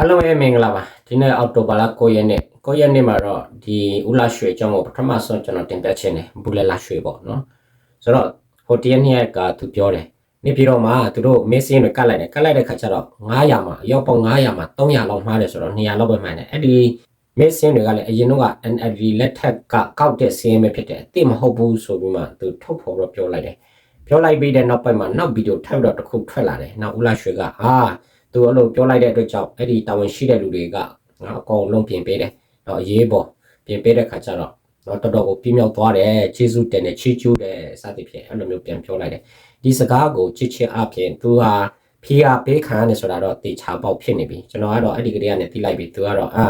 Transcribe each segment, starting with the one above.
အားလုံးပဲမင်္ဂလာပါဒီနေ့အောက်တိုဘာလ9ရက်နေ့9ရက်နေ့မှာတော့ဒီဦးလာရွှေအကြောင်းကိုပထမဆုံးကျွန်တော်တင်ပြချင်တယ်ဘူးလက်လာရွှေပေါ့နော်ဆိုတော့ဟိုတရက်နေ့ကသူပြောတယ်နေပြည်တော်မှာသူတို့မေးစင်းတွေကတ်လိုက်တယ်ကတ်လိုက်တဲ့ခါကျတော့900မှာအယောက်ပေါင်း900မှာ300လောက်မှားတယ်ဆိုတော့200လောက်ပဲမှန်တယ်အဲ့ဒီမေးစင်းတွေကလည်းအရင်တော့က NLD လက်ထက်ကကောက်တဲ့စင်းပဲဖြစ်တယ်အတိမဟုတ်ဘူးဆိုပြီးမှသူထုတ်ဖော်တော့ပြောလိုက်တယ်ပြောလိုက်ပြီးတဲ့နောက်ပိုင်းမှာနောက်ဗီဒီယိုထပ်တော့တစ်ခုထွက်လာတယ်နောက်ဦးလာရွှေကအာ သူအဲ့လိုပြောလိုက်တဲ့အတွက်ကြောင့်အဲ့ဒီတာဝန်ရှိတဲ့လူတွေကနော်အကုန်လုံးပြင်ပေးတယ်နော်အရေးပေါ်ပြင်ပေးတဲ့ခါကျတော့နော်တော်တော်ကိုပြင်းမြောက်သွားတယ်ခြေစုတင်တယ်ချီကျူးတယ်စသဖြင့်အဲ့လိုမျိုးပြန်ပြောလိုက်တယ်ဒီစကားကိုချစ်ချင်းအပြင်သူဟာဖီယာပေးခံရတယ်ဆိုတာတော့တေချာပေါက်ဖြစ်နေပြီကျွန်တော်ကတော့အဲ့ဒီကလေးကနေသိလိုက်ပြီသူကတော့အာ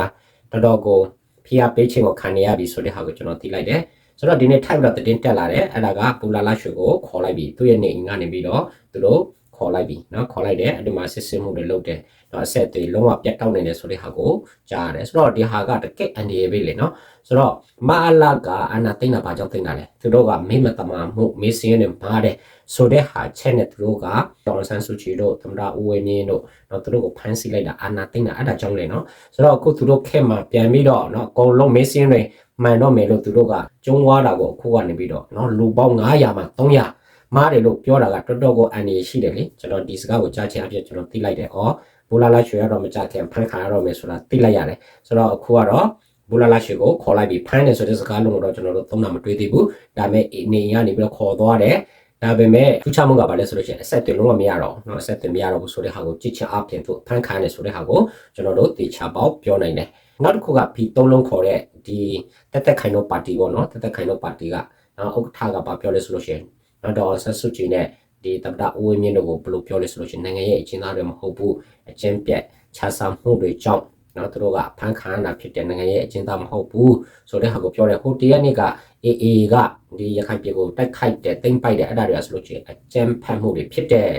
တော်တော်ကိုဖီယာပေးခြင်းကိုခံနေရပြီဆိုတဲ့ဟာကိုကျွန်တော်သိလိုက်တယ်ဆိုတော့ဒီနေ့ type တော့တင်တက်လာတယ်အဲ့ဒါကပူလာလာရွှေကိုခေါ်လိုက်ပြီသူ့ရဲ့နေအိမ်ကနေပြီးတော့သူတို့ ခေါ်လိုက်ပြီเนาะခေါ်လိုက်တယ်အဲ့ဒီမှာစစ်စင်မှုတွေလုပ်တယ်เนาะအဆက်တွေလုံးဝပြတ်တောက်နေတယ်ဆိုတဲ့ဟာကိုကြားရတယ်ဆိုတော့ဒီဟာကတကက်အန်ဒီရေးပဲလေเนาะဆိုတော့မအလာကအနာသိမ့်တာဘာကြောင့်သိမ့်တာလဲသူတို့ကမိမတမမှုမေးစင်းနဲ့မားတယ်ဆိုတဲ့ဟာချက်နဲ့သူတို့ကဒေါ်ဆန်ဆူချီတို့သမ္မတဦးဝင်းမြင့်တို့เนาะသူတို့ကိုဖမ်းဆီးလိုက်တာအာနာသိမ့်တာအဲ့ဒါကြောင့်လေเนาะဆိုတော့အခုသူတို့ခက်မှာပြန်ပြီးတော့เนาะအကုန်လုံးမေးစင်းတွေမှန်တော့မယ်လို့သူတို့ကကျုံးွားတာကိုအခုကနေပြီးတော့เนาะလူပေါင်း900မှာ300 မားတယ်လို့ပြောတာကတော်တော်ကိုအန်ဒီရှိတယ်လေကျွန်တော်ဒီစကားကိုကြားချင်အဖြစ်ကျွန်တော်သိလိုက်တယ်။ဩဘူလာလာရွှေရတော့မကြခင်ဖန်ခါရတော့မယ်ဆိုတာသိလိုက်ရတယ်။ဆိုတော့အခုကတော့ဘူလာလာရွှေကိုခေါ်လိုက်ပြီးဖမ်းတယ်ဆိုတဲ့စကားလုံးကိုတော့ကျွန်တော်တို့သုံးတာမတွေ့သေးဘူး။ဒါပေမဲ့နေရနေပြီးတော့ခေါ်သွားတယ်။ဒါပေမဲ့ထူးခြားမှုကဘာလဲဆိုလို့ရှိရင်အဆက်တွေလုံးဝမရတော့ဘူးเนาะအဆက်တွေမရတော့ဘူးဆိုတဲ့ဟာကိုကြည့်ချင်အပြင်သူဖန်ခါနေဆိုတဲ့ဟာကိုကျွန်တော်တို့တေချာပေါက်ပြောနိုင်တယ်။နောက်တစ်ခုကဖီသုံးလုံးခေါ်တဲ့ဒီတက်တက်ခိုင်တော့ပါတီပေါ့နော်တက်တက်ခိုင်တော့ပါတီကနော်ဥက္ကဋ္ဌကဘာပြောလဲဆိုလို့ရှိရင် နော်ဒေါ်ဆက်စုကြည်နဲ့ဒီတပတာဦးဝင်းမြင့်တို့ကိုဘယ်လိုပြောလဲဆိုလို့ရှိရင်နိုင်ငံရဲ့အချင်းသားတွေမဟုတ်ဘူးအချင်းပြက်ခြားစားမှုတွေကြောင့်နော်သူတို့ကဖန်ခါနာဖြစ်တဲ့နိုင်ငံရဲ့အချင်းသားမဟုတ်ဘူးဆိုတဲ့ဟာကိုပြောတယ်ဟိုတရက်နေ့က AA ကဒီရခိုင်ပြည်ကိုတိုက်ခိုက်တဲ့တိမ့်ပိုက်တဲ့အဲ့ဒါတွေကဆိုလို့ရှိရင်အကျန်းဖတ်မှုတွေဖြစ်တဲ့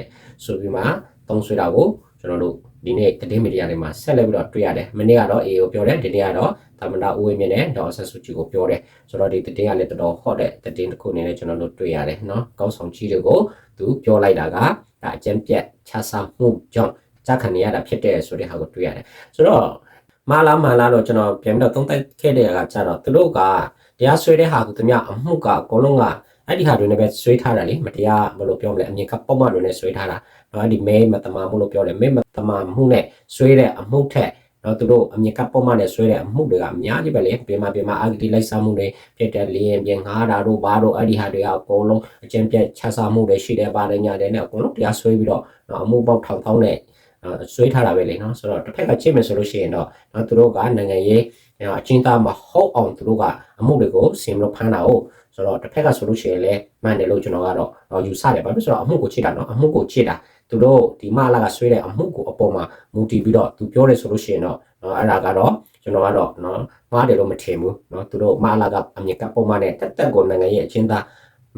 ဆိုပြီးမှသုံးဆွေးတာကို ကျွန်တော်တို့ဒီနေ့တည်မီဒီယာတွေမှာဆက်လက်ပြီးတော့တွေ့ရတယ်မနေ့ကတော့ AA ကိုပြောတယ်ဒီနေ့ကတော့သမ္မတဦးဝင်းမြင့်နဲ့ဒေါ်ဆက်စုကြည်ကိုပြောတယ်ဆိုတော့ဒီတည်င်းကလည်းတော်တော်ဟော့တဲ့တည်င်းတစ်ခုအနေနဲ့ကျွန်တော်တို့တွေ့ရတယ်နော်ကောင်းဆောင်ကြီးတွေကိုသူပြောလိုက်တာကဒါအကျန်းပြက်ခြားစားမှုကြောင့်ကြခံနေရတာဖြစ်တဲ့ဆိုတဲ့ဟာကိုတွေ့ရတယ်ဆိုတော့မာလာမာလာတော့ကျွန်တော်ပြန်ပြီးတော့သုံးသပ်ခဲ့တဲ့အခါကျတော့သူတို့ကတရားဆွဲတဲ့ဟာကိုသူများအမှုကအကုန်လုံးက အဲ့ဒီဟာတွေနဲ့ပဲဆွေးထားတာလေမတရားဘယ်လိုပြောမလဲအမြင်ကပုံမှန်တွေနဲ့ဆွေးထားတာနော်အဲ့ဒီမဲမတမာမှုလို့ပြောတယ်မဲမတမာမှုနဲ့ဆွေးတဲ့အမှုထက်နော်သူတို့အမြင်ကပုံမှန်နဲ့ဆွဲတဲ့အမှုတွေကအများကြီးပဲလေပြင်မာပြင်မာအာဂတိလိုက်စားမှုတွေဖြစ်တဲ့လျင်ပြင်ငါးတာတို့ဘာတို့အဲ့ဒီဟာတွေကအကုန်လုံးအကျဉ်းပြတ်ချစားမှုတွေရှိတယ်ပါတယ်ညာတယ်နဲ့အကုန်လုံးတရားဆွဲပြီးတော့နော်အမှုပေါက်ထောင်ထောင်းနဲ့ ဆွဲထားတာပဲလေနော်ဆိုတော့တစ်ဖက်ကချိန်မယ်ဆိုလို့ရှိရင်တော့နော်သူတို့ကနိုင်ငံရေးအချင်းသားမဟုတ်အောင်သူတို့ကအမှုတွေကိုစင်လို့ဖမ်းတာဟုတ်ဆိုတော့တစ်ဖက်ကဆိုလို့ရှိရင်လည်းမှန်တယ်လို့ကျွန်တော်ကတော့ယူဆတယ်ဘာဖြစ်ဆိုတော့အမှုကိုချိတာနော်အမှုကိုချိတာသူတို့ဒီမလာကဆွဲတဲ့အမှုကိုအပေါ်မှာမူတည်ပြီးတော့သူပြောတယ်ဆိုလို့ရှိရင်တော့နော်အဲ့ဒါကတော့ကျွန်တော်ကတော့နော်မှားတယ်လို့မထင်ဘူးနော်သူတို့မလာကအမြင်ကပုံမှန်နဲ့တက်တက်ကိုနိုင်ငံရဲ့အချင်းသား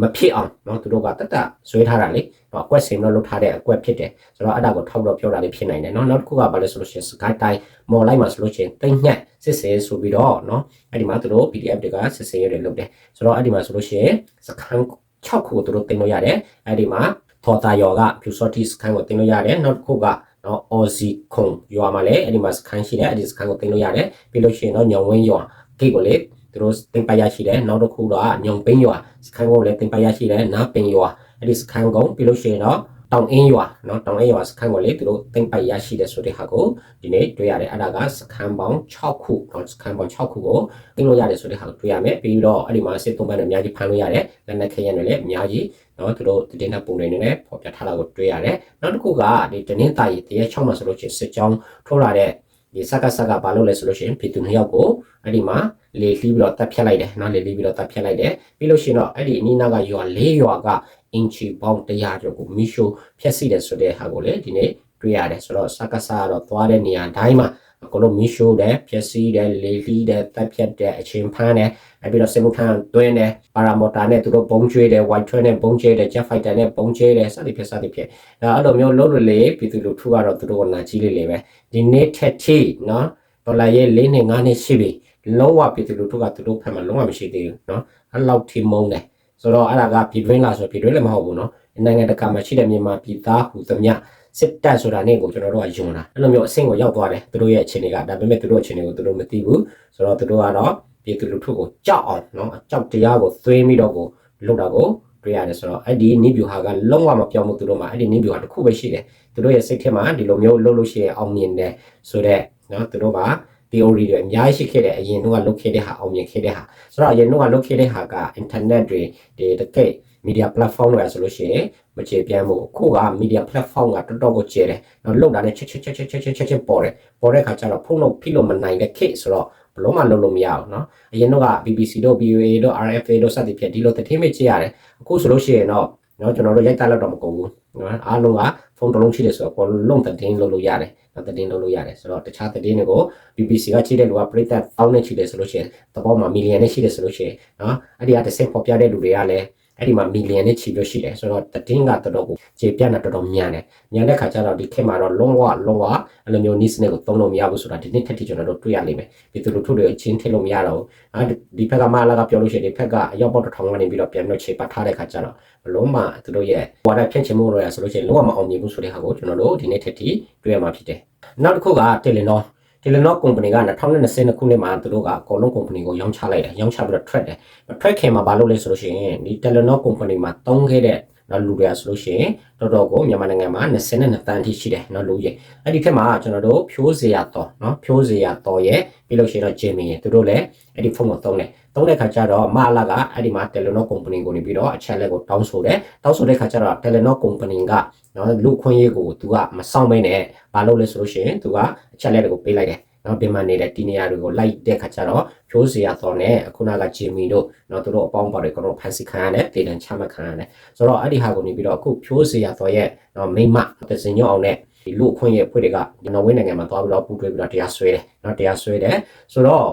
မဖြစ်အောင်เนาะသူတို့ကတက်တက်ဆွဲထားတာလေเนาะအကွက်စင်တော့လုပ်ထားတဲ့အကွက်ဖြစ်တယ်ဆိုတော့အဲ့ဒါကိုထောက်တော့ပြောတာလေးဖြစ်နိုင်တယ်เนาะနောက်တစ်ခုကဘာလဲဆိုလို့ရှိရင် sky တိုင်းမော်လိုက်မှာဆိုလို့ရှိရင်တိတ်ညက်စစ်စဲဆိုပြီးတော့เนาะအဲ့ဒီမှာသူတို့ PDF တွေကစစ်စဲရတယ်လုပ်တယ်ဆိုတော့အဲ့ဒီမှာဆိုလို့ရှိရင်စခန်း6ခုကိုသူတို့တင်လို့ရတယ်အဲ့ဒီမှာထော်တာယော်က pure sorty စခန်းကိုတင်လို့ရတယ်နောက်တစ်ခုကနော် Aussie ခုံရွာမှာလည်းအဲ့ဒီမှာစခန်းရှိတယ်အဲ့ဒီစခန်းကိုတင်လို့ရတယ်ပြီးလို့ရှိရင်တော့ညောင်ဝင်းရွာဂိတ်ကိုလေ သူတို့တင်ပရရှိတယ်နောက်တစ်ခုတော့ညောင်ပင်းရွာစခန်းကိုလည်းတင်ပရရှိတယ်နားပင်ရွာအဲ့ဒီစခန်းကုန်းပြီးလို့ရှိရင်တော့တောင်အင်းရွာเนาะတောင်အင်းရွာစခန်းကိုလေသူတို့တင်ပိုက်ရရှိတဲ့ဆိုတဲ့ဟာကိုဒီနေ့တွေ့ရတယ်အဲ့ဒါကစခန်းပေါင်း6ခုเนาะစခန်းပေါင်း6ခုကိုတင်လို့ရတယ်ဆိုတဲ့ဟာကိုတွေ့ရမယ်ပြီးတော့အဲ့ဒီမှာစစ်သုံးပန်းတွေအများကြီးဖမ်းလို့ရတယ်လက်နက်ခဲယံတွေလည်းအများကြီးเนาะသူတို့တင်တဲ့ပုံတွေနဲ့ပေါ်ပြထားတာကိုတွေ့ရတယ်နောက်တစ်ခုကဒီတနင်္သာရီတရက်6မှာဆိုလို့ချင်းစစ်ကြောင်းထိုးလာတဲ့ ဒီစကားစကားဘာလို့လဲဆိုလို့ရှိရင်ပြည်သူနှစ်ယောက်ကိုအဲ့ဒီမှာလေလှီးပြီးတော့တပ်ဖြတ်လိုက်တယ်နော်လေလှီးပြီးတော့တပ်ဖြတ်လိုက်တယ်ပြီးလို့ရှိရင်တော့အဲ့ဒီအနီးနားကရွာ၄ရွာကအင်ချီပေါင်း100ကျော်ကိုမီရှိုဖျက်ဆီးတယ်ဆိုတဲ့ဟာကိုလေဒီနေ့တွေ့ရတယ်ဆိုတော့စကားစားကတော့သွားတဲ့နေရာတိုင်းမှာ အကုန်လုံးမီရှိုတယ်ဖျက်ဆီးတယ်လေလှီးတယ်တပ်ဖြတ်တယ်အချင်းဖမ်းတယ်အဲပြီးတော့စင်မထန်တွင်းတယ်ပါရာမော်တာနဲ့သူတို့ဘုံကျွေးတယ် white train နဲ့ဘုံကျွေးတယ် jet fighter နဲ့ဘုံကျွေးတယ်စသည်ဖြစ်စသည်ဖြစ်အဲအဲ့လိုမျိုးလုံးလို့လေပြည်သူလူထုကတော့သူတို့ကနာကြီးလေးလေးပဲဒီနေ့ထက်ထိနော်ဒေါ်လာရဲ့၄နှစ်၅နှစ်ရှိပြီလုံးဝပြည်သူလူထုကသူတို့ဖက်မှာလုံးဝမရှိသေးဘူးနော်အဲ့လောက်ထိမုန်းတယ်ဆိုတော့အဲ့ဒါကပြည်တွင်းလားဆိုပြည်တွင်းလည်းမဟုတ်ဘူးနော်နိုင်ငံတကာမှာရှိတဲ့မြန်မာပြည်သားဟူသမျှ စစ်တပ်ဆိုတာနေကိုကျွန်တော်တို့ကယုံတာအဲ့လိုမျိုးအဆင့်ကိုရောက်သွားတယ်သူတို့ရဲ့အခြေအနေကဒါပေမဲ့သူတို့အခြေအနေကိုသူတို့မသိဘူးဆိုတော့သူတို့ကတော့ပြည်သူလူထုကိုကြောက်အောင်နော်ကြောက်တရားကိုသွေးပြီးတော့ကိုလုပ်တာကိုတွေ့ရတယ်ဆိုတော့အဲ့ဒီနိဗျူဟာကလုံးဝမပြောင်းဘူးသူတို့မှာအဲ့ဒီနိဗျူဟာတစ်ခုပဲရှိတယ်သူတို့ရဲ့စိတ်ထဲမှာဒီလိုမျိုးလုပ်လို့ရှိရင်အောင်မြင်တယ်ဆိုတော့နော်သူတို့က theory တွေအများကြီးရှိခဲ့တယ်အရင်တော့လုပ်ခဲ့တဲ့ဟာအောင်မြင်ခဲ့တဲ့ဟာဆိုတော့အရင်တော့လုပ်ခဲ့တဲ့ဟာက internet တွေဒီတကယ် media platform တွေဆိုလို့ရှိရင်မကျေပြန့်မှုခုက media platform ကတော်တော်ကိုကျယ်တယ်နော်လုံတာနဲ့ချက်ချက်ချက်ချက်ချက်ချက်ချက်ပေါ်တယ်ပေါ်တဲ့အခါကျတော့ဖုန်းလုံးဖိလို့မနိုင်တဲ့ case ဆိုတော့ဘလုံးမှလုံးလို့မရဘူးเนาะအရင်တော့က BBC တို့ VOA တို့ RFA တို့စသဖြင့်ဒီလိုသတင်းမေးကြရတယ်အခုဆိုလို့ရှိရင်တော့เนาะကျွန်တော်တို့ရိုက်တက်လောက်တော့မကုန်ဘူးเนาะအားလုံးကဖုန်းတစ်လုံးရှိတယ်ဆိုတော့ပေါ်လုံးသတင်းလုံးလို့ရတယ်เนาะသတင်းလုံးလို့ရတယ်ဆိုတော့တခြားသတင်းတွေကို BBC ကချိတဲ့လူကပရိသတ်ပေါင်းနဲ့ချိတယ်ဆိုလို့ရှိရင်တဘောမှာမီလီယံနဲ့ရှိတယ်ဆိုလို့ရှိရင်เนาะအဲ့ဒီကတစ်ဆင့်ပေါ်ပြတဲ့လူတွေကလည်း အဲ့ဒီမှာမီလီယံနဲ့ချီလို့ရှိတယ်ဆိုတော့တင်းကတော်တော်ကိုခြေပြတ်တာတော်တော်မြန်တယ်မြန်တဲ့ခါကျတော့ဒီခေတ်မှာတော့လုံးဝလုံးဝအဲ့လိုမျိုး niche နဲ့ကိုသုံးလို့မရဘူးဆိုတာဒီနေ့ထက်ထိကျွန်တော်တို့တွေ့ရလိမ့်မယ်ပြည်သူလူထုတွေအချင်းထည့်လို့မရတော့ဘူးအဲဒီဘက်ကမှလာကပြောလို့ရှိရင်ဒီဘက်ကအရောက်ပေါက်တစ်ထောင်ကနေပြီးတော့ပြန်ပြီးတော့ခြေပတ်ထားတဲ့ခါကျတော့ဘလုံးမသူတို့ရဲ့ဝါဒဖြန့်ချင်မှုတွေရဆိုလို့ရှိရင်လုံးဝမအောင်မြင်ဘူးဆိုတဲ့ဟာကိုကျွန်တော်တို့ဒီနေ့ထက်ထိတွေ့ရမှာဖြစ်တယ်နောက်တစ်ခုကတယ်လီနော် တယ်လီနော်ကုမ္ပဏီက2020ခုနှစ်မှာသူတို့ကအကောလုံးကုမ္ပဏီကိုရောင်းချလိုက်တယ်ရောင်းချပြီးတော့ track တယ် track ခင်မှာဘာလုပ်လဲဆိုလို့ရှိရင်ဒီ Telenor ကုမ္ပဏီမှာတုံးခဲ့တဲ့နော်လူတွေကဆိုလို့ရှိရင်တော်တော်ကိုမြန်မာနိုင်ငံမှာ22တန်းအထိရှိတယ်နော်လူကြီးအဲ့ဒီထက်မှာကျွန်တော်တို့ဖြိုးစရာတော်နော်ဖြိုးစရာတော်ရဲ့ပြီးလို့ရှိရင်တော့ဂျင်မီရဲ့သူတို့လည်းအဲ့ဒီဖုန်းကိုတုံးတယ် တုံးတဲ့ခါကျတော့မအလာကအဲ့ဒီမှာ Telenor ကုမ္ပဏီကိုနေပြီးတော့အချက်လက်ကိုတောင်းဆိုတယ်တောင်းဆိုတဲ့ခါကျတော့ Telenor ကုမ္ပဏီကနော်လူခွင့်ရေးကိုသူကမဆောင်မနဲ့ဘာလုပ်လဲဆိုလို့ရှိရင်သူကအချက်လက်တွေကိုပေးလိုက်တယ်နော်ပြင်မနေတဲ့တီနေယာတွေကိုလိုက်တဲ့ခါကျတော့ဖြိုးစရာတော်နဲ့ခုနကဂျင်မီတို့နော်သူတို့အပေါင်းပါတွေကတော့ဖန်စီခံရတယ်တေတန်ချမှတ်ခံရတယ်ဆိုတော့အဲ့ဒီဟာကိုနေပြီးတော့အခုဖြိုးစရာတော်ရဲ့နော်မိမတစင်ညောအောင်နဲ့ဒီလူအခွင့်ရဲ့ဖွဲ့တွေကဒီနော်ဝင်းနိုင်ငံမှာသွားပြီးတော့ပူးတွဲပြီးတော့တရားစွဲတယ်နော်တရားစွဲတယ်ဆိုတော့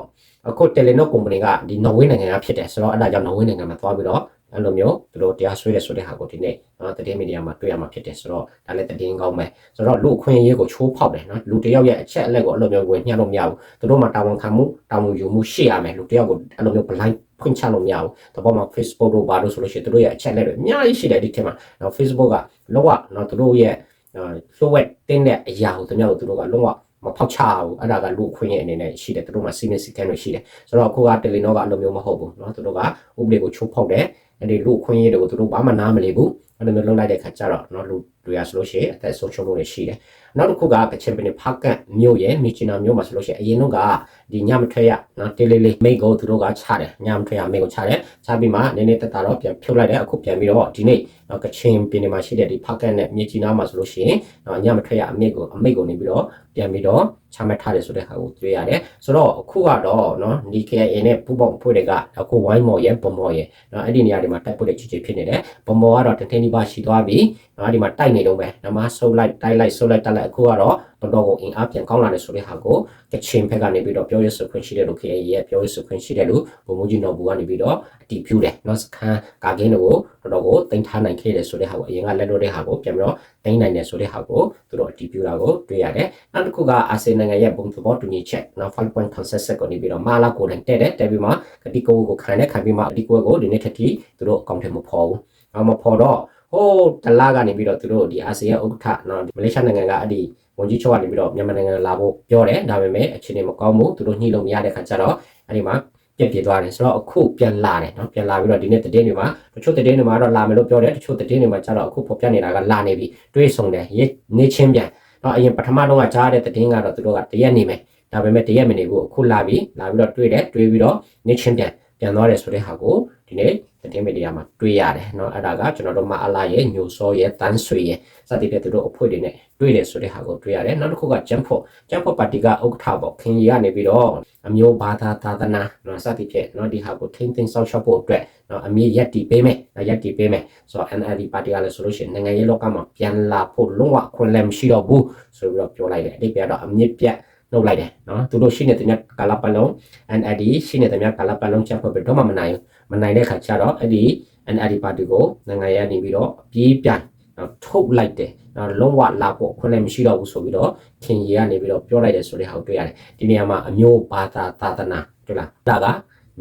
အခုတယ်လီနိုကုမ္ပဏီကဒီနော်ဝင်းနိုင်ငံကဖြစ်တယ်ဆိုတော့အဲ့ဒါကြောင့်နော်ဝင်းနိုင်ငံမှာသွားပြီးတော့အဲ့လိုမျိုးသူတို့တရားစွဲတယ်ဆိုတဲ့ဟာကိုဒီနေ့နော်တည်င်းမီဒီယာမှာတွေ့ရမှာဖြစ်တယ်ဆိုတော့ဒါလည်းတည်င်းကောင်းမယ်ဆိုတော့လူအခွင့်အရေးကိုချိုးဖောက်တယ်နော်လူတယောက်ရဲ့အချက်အလက်ကိုအဲ့လိုမျိုးဝင်ညှပ်လို့မရဘူးသူတို့မှာတာဝန်ခံမှုတာဝန်ယူမှုရှိရမယ်လူတယောက်ကိုအဲ့လိုမျိုး blind ဖွင့်ချလို့မရဘူးတပေါ်မှာ Facebook တို့ဘာလို့ဆိုလို့ရှိရင်သူတို့ရဲ့အချက်လက်တွေအများကြီးရှိတယ်ဒီခေတ်မှာနော် Facebook ကလောကနော်သူတို့ရဲ့လှုပ်ဝက်တင်းတဲ့အရာကိုသူများကိုသူတို့ကလုံးဝ မဖောက်ချဘူးအဲ့ဒါကလူခွင့်ရဲ့အနေနဲ့ရှိတယ်သူတို့မှာစီမင်းစီကံတွေရှိတယ်ဆိုတော့အခုကတယ်လီနောကအလိုမျိုးမဟုတ်ဘူးเนาะသူတို့ကဥပဒေကိုချိုးဖောက်တယ်အဲ့ဒီလူခွင့်ရေးတွေကိုသူတို့ဘာမှနားမလည်ဘူး အဲ့လိုမျိုးလုပ်လိုက်တဲ့ခါကျတော့เนาะလူတွေကဆိုလို့ရှိရင်အသက်ဆုံးရှုံးမှုတွေရှိတယ်နောက်တစ်ခုကကချင်ပင်ဖကတ်မြို့ရဲ့မီချီနာမြို့မှာဆိုလို့ရှိရင်အရင်တော့ကဒီညမထွက်ရနော်တေးလေးလေးမိတ်ကိုသူတို့ကချတယ်ညမထွက်ရမိတ်ကိုချတယ်ချပြီးမှနည်းနည်းတက်တာတော့ပြန်ဖြုတ်လိုက်တယ်အခုပြန်ပြီးတော့ဒီနေ့နော်ကချင်ပင်မှာရှိတဲ့ဒီဖကတ်နဲ့မြေချီနာမှာဆိုလို့ရှိရင်နော်ညမထွက်ရအမိတ်ကိုအမိတ်ကိုနေပြီးတော့ပြန်ပြီးတော့ချမှတ်ထားတယ်ဆိုတဲ့ဟာကိုတွေ့ရတယ်ဆိုတော့အခုကတော့နော်ဒီ KIA နဲ့ပူပေါင်းဖွဲ့တွေကအခုဝိုင်းမော်ရဲ့ပုံမော်ရဲ့နော်အဲ့ဒီနေရာတွေမှာတိုက်ပွဲတွေချီချီဖြစ်နေတယ်ပုံမော်ကတော့တထင်း ဒီပါရှိသွားပြီနော်ဒီမှာတိုက်နေတော့မယ်နမဆုပ်လိုက်တိုက်လိုက်ဆုပ်လိုက်တက်လိုက်အခုကတော့တော်တော်ကိုအင်အားပြန်ကောင်းလာတယ်ဆိုတဲ့ဟာကိုကချင်ဘက်ကနေပြီးတော့ပြောရဆိုခွင့်ရှိတယ်လို့ KIA ရဲ့ပြောရဆိုခွင့်ရှိတယ်လို့ဘုံမူကြီးနော်ဘူကနေပြီးတော့အတီးပြူတယ်နော်စခန်းကာကင်းတို့ကိုတော်တော်ကိုတင်ထားနိုင်ခဲ့တယ်ဆိုတဲ့ဟာကိုအရင်ကလက်လို့တဲ့ဟာကိုပြန်ပြီးတော့တင်နိုင်တယ်ဆိုတဲ့ဟာကိုသူတို့အတီးပြူတာကိုတွေ့ရတယ်နောက်တစ်ခုကအာဆီယံနိုင်ငံရဲ့ဘုံသဘောတူညီချက်နော်5 point consensus ကိုနေပြီးတော့မာလာကိုတိုင်တက်တယ်တက်ပြီးမှကတိကိုကိုခံတဲ့ခံပြီးမှအတီးကိုကိုဒီနေ့ထက်ထိသူတို့အကောင့်ထဲမဖော်ဘူးအမဖော်တော့ ဟိုတလားကနေပြီးတော့သူတို့ဒီအာဆီယံဥက္ကဋ္ဌနော်မလေးရှားနိုင်ငံကအဲ့ဒီဝန်ကြီးချုပ်ကနေပြီးတော့မြန်မာနိုင်ငံလာဖို့ပြောတယ်ဒါပေမဲ့အခြေအနေမကောင်းဘူးသူတို့ညှိလို့မရတဲ့ခါကျတော့အဲ့ဒီမှာပြက်ပြသွားတယ်ဆိုတော့အခုပြန်လာတယ်နော်ပြန်လာပြီးတော့ဒီနေ့တည်င်းတွေမှာတချို့တည်င်းတွေမှာတော့လာမယ်လို့ပြောတယ်တချို့တည်င်းတွေမှာကျတော့အခုပေါ်ပြနေတာကလာနေပြီတွေးဆုံတယ်နေချင်းပြန်နော်အရင်ပထမတော့ကကြားတဲ့တည်င်းကတော့သူတို့ကတရက်နေမယ်ဒါပေမဲ့တရက်မနေဘူးအခုလာပြီလာပြီးတော့တွေးတယ်တွေးပြီးတော့နေချင်းပြန် ပြန်သွားတယ်ဆိုတဲ့ဟာကိုဒီနေ့သတင်းမီဒီယာမှာတွေ့ရတယ်เนาะအဲ့ဒါကကျွန်တော်တို့မအလာရဲ့ညိုစောရဲ့တန်းဆွေရဲ့စသည်ဖြင့်သူတို့အဖွဲ့တွေနဲ့တွေ့တယ်ဆိုတဲ့ဟာကိုတွေ့ရတယ်နောက်တစ်ခုကဂျမ်ဖို့ဂျမ်ဖို့ပါတီကဥက္ကဋ္ဌပေါ့ခင်ကြီးကနေပြီးတော့အမျိုးဘာသာသာသနာเนาะစသည်ဖြင့်เนาะဒီဟာကိုထိမ့်သိမ်းဆောက်ရှောက်ဖို့အတွက်เนาะအမြင့်ရက်တီပေးမယ်ရက်တီပေးမယ်ဆိုတော့ NLD ပါတီကလည်းဆိုလို့ရှိရင်နိုင်ငံရေးလောကမှာပြန်လာဖို့လုံးဝခွင့်လည်းမရှိတော့ဘူးဆိုပြီးတော့ပြောလိုက်တယ်အတိတ်ကတော့အမြင့်ပြတ် နှုတ်လိုက်တယ်နော်သူတို့ရှိနေတဲ့မြတ်ကာလပတ်လုံး NLD ရှိနေတဲ့မြတ်ကာလပတ်လုံးချက်ဖွဲ့ပြီးတော့မှမနိုင်မနိုင်တဲ့ခါကျတော့အဲ့ဒီ NLD ပါတီကိုနိုင်ငံရေးနေပြီးတော့အပြေးပြိုင်ထုတ်လိုက်တယ်နော်လုံးဝလာဖို့ခွင့်လည်းမရှိတော့ဘူးဆိုပြီးတော့ခင်ကြီးကနေပြီးတော့ပြောလိုက်တယ်ဆိုတဲ့ဟာကိုတွေ့ရတယ်ဒီနေရာမှာအမျိုးဘာသာသာသနာတွေ့လားဒါက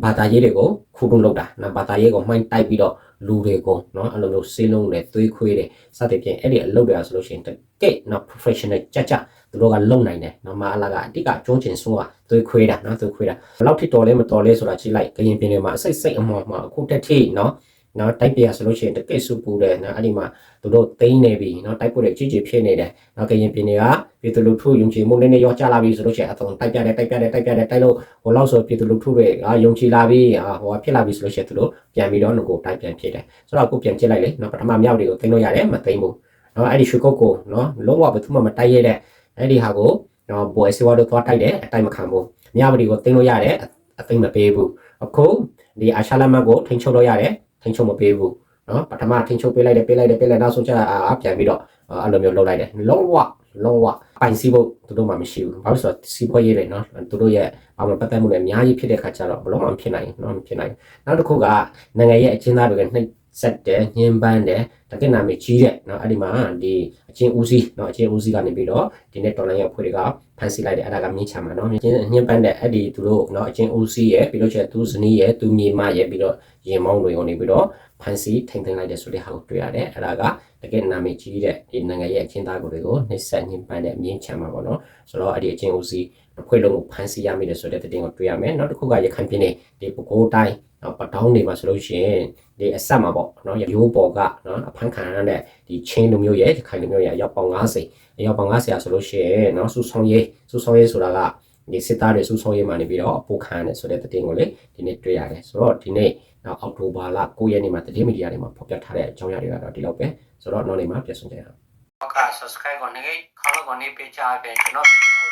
ဘာသာရေးတွေကိုခုတုံးလောက်တာနော်ဘာသာရေးကိုမှိုင်းတိုက်ပြီးတော့ လူတွေကိုเนาะအဲ့လိုမျိုးစေးလုံးတွေသွေးခွေးတွေစသဖြင့်အဲ့ဒီအလုပ်တွေဆိုလို့ရှိရင်တကယ့်เนาะ professional ကြကြသူတို့ကလုံနိုင်တယ်เนาะမအလာကအတိကကျုံးကျင်ဆိုးอ่ะသွေးခွေးတာเนาะသွေးခွေးတာဘယ်လောက်ထိတော်လဲမတော်လဲဆိုတာချိန်လိုက်ကရင်ပြည်နယ်မှာအစိတ်စိတ်အမော်မှာအခုတက်ထိเนาะ နော်တိုက်ပြရဆိုလို့ရှိရင်တကယ့်စုပူတယ်နော်အဲ့ဒီမှာသူတို့သိမ်းနေပြီနော်တိုက်ပွဲတွေကြီးကြီးဖြစ်နေတယ်နော်ကရင်ပြည်နယ်ကပြည်သူလူထုယုံကြည်မှုနည်းနည်းရောကြလာပြီဆိုလို့ရှိရင်အထုံတိုက်ပြတယ်တိုက်ပြတယ်တိုက်ပြတယ်တိုက်လို့ဟိုလောက်ဆိုပြည်သူလူထုတွေကယုံကြည်လာပြီဟာဟိုကဖြစ်လာပြီဆိုလို့ရှိရင်သူတို့ပြန်ပြီးတော့ငကိုတိုက်ပြန်ဖြစ်တယ်ဆိုတော့အခုပြန်ကြည့်လိုက်လေနော်ပထမမြောက်တွေကိုသိမ်းလို့ရတယ်မသိမ်းဘူးနော်အဲ့ဒီရွှေကုတ်ကိုနော်လုံးဝဘယ်သူမှမတိုက်ရတဲ့အဲ့ဒီဟာကိုနော်ဘွယ်စီဝါတို့သွားတိုက်တယ်အတိုက်မခံဘူးမြောက်တွေကိုသိမ်းလို့ရတယ်အသိမပေးဘူးအခုဒီအာရှလမတ်ကိုထိန်းချုပ်လို့ရတယ် ထိန်းချုပ်မပေးဘူးနော်ပထမထိန်းချုပ်ပေးလိုက်တယ်ပေးလိုက်တယ်ပေးလိုက်နောက်ဆုံးကျအာပြန်ပြီးတော့အဲ့လိုမျိုးလုပ်လိုက်တယ်လုံးဝလုံးဝပိုင်စီဖို့သူတို့မှမရှိဘူးဘာလို့ဆိုတော့စီးပွားရေးတွေနော်သူတို့ရဲ့ဘာမှပတ်သက်မှုတွေအများကြီးဖြစ်တဲ့ခါကျတော့ဘလုံးမှမဖြစ်နိုင်ဘူးနော်မဖြစ်နိုင်ဘူးနောက်တစ်ခုကနိုင်ငံရဲ့အချင်းသားတွေကနှိပ် ဆက်တယ်ညှဉ်းပန်းတယ်တကယ့်နာမည်ကြီးတဲ့နော်အဲ့ဒီမှာဒီအချင်းဦးစီးနော်အချင်းဦးစီးကနေပြီးတော့ဒီနေ့တော်လိုင်းရဲ့ဖွဲ့တွေကဖန်ဆီးလိုက်တယ်အဲ့ဒါကမြင့်ချမှာနော်မြင့်ညှဉ်းပန်းတဲ့အဲ့ဒီသူတို့နော်အချင်းဦးစီးရဲ့ပြီးတော့ကျသူဇနီးရဲ့သူမြေမရဲ့ပြီးတော့ရင်မောင်းတွေကနေပြီးတော့ဖန်ဆီးထိန်သိမ်းလိုက်တဲ့ဆိုတဲ့ဟာကိုတွေ့ရတယ်အဲ့ဒါကတကယ်နာမည်ကြီးတဲ့ဒီနိုင်ငံရဲ့အချင်းသားတွေကိုနှိပ်ဆက်ညှဉ်းပန်းတဲ့မြင့်ချမှာပေါ့နော်ဆိုတော့အဲ့ဒီအချင်းဦးစီးတစ်ဖွဲ့လုံးကိုဖန်ဆီးရမိတယ်ဆိုတဲ့တဲ့တင်ကိုတွေ့ရမယ်နောက်တစ်ခုကရခိုင်ပြည်နယ်ဒီပကိုးတိုင်း နော်ပတောင်းနေမှာဆိုလို့ရှိရင်ဒီအဆက်မှာပေါ့နော်ရိုးပေါ်ကနော်အဖမ်းခံရတဲ့ဒီချင်းလူမျိုးရဲ့ဒီခိုင်လူမျိုးရဲ့ရောက်ပေါင်း90အရောက်ပေါင်း90ဆိုလို့ရှိရင်နော်စုဆောင်ရေးစုဆောင်ရေးဆိုတာကဒီစစ်သားတွေစုဆောင်ရေးမှာနေပြီးတော့အပိုခံရတယ်ဆိုတဲ့တဲ့တင်ကိုလေဒီနေ့တွေ့ရတယ်ဆိုတော့ဒီနေ့နောက်အောက်တိုဘာလ9ရက်နေ့မှာတတိမီဒီယာတွေမှာဖော်ပြထားတဲ့အကြောင်းအရာတွေကတော့ဒီလောက်ပဲဆိုတော့နောက်နေ့မှာပြန်ဆုံကြရအောင်ဟုတ်ကဲ့ subscribe ကိုနေခေါင်းကိုနေပေးချပေးကျွန်တော်ဗီဒီယို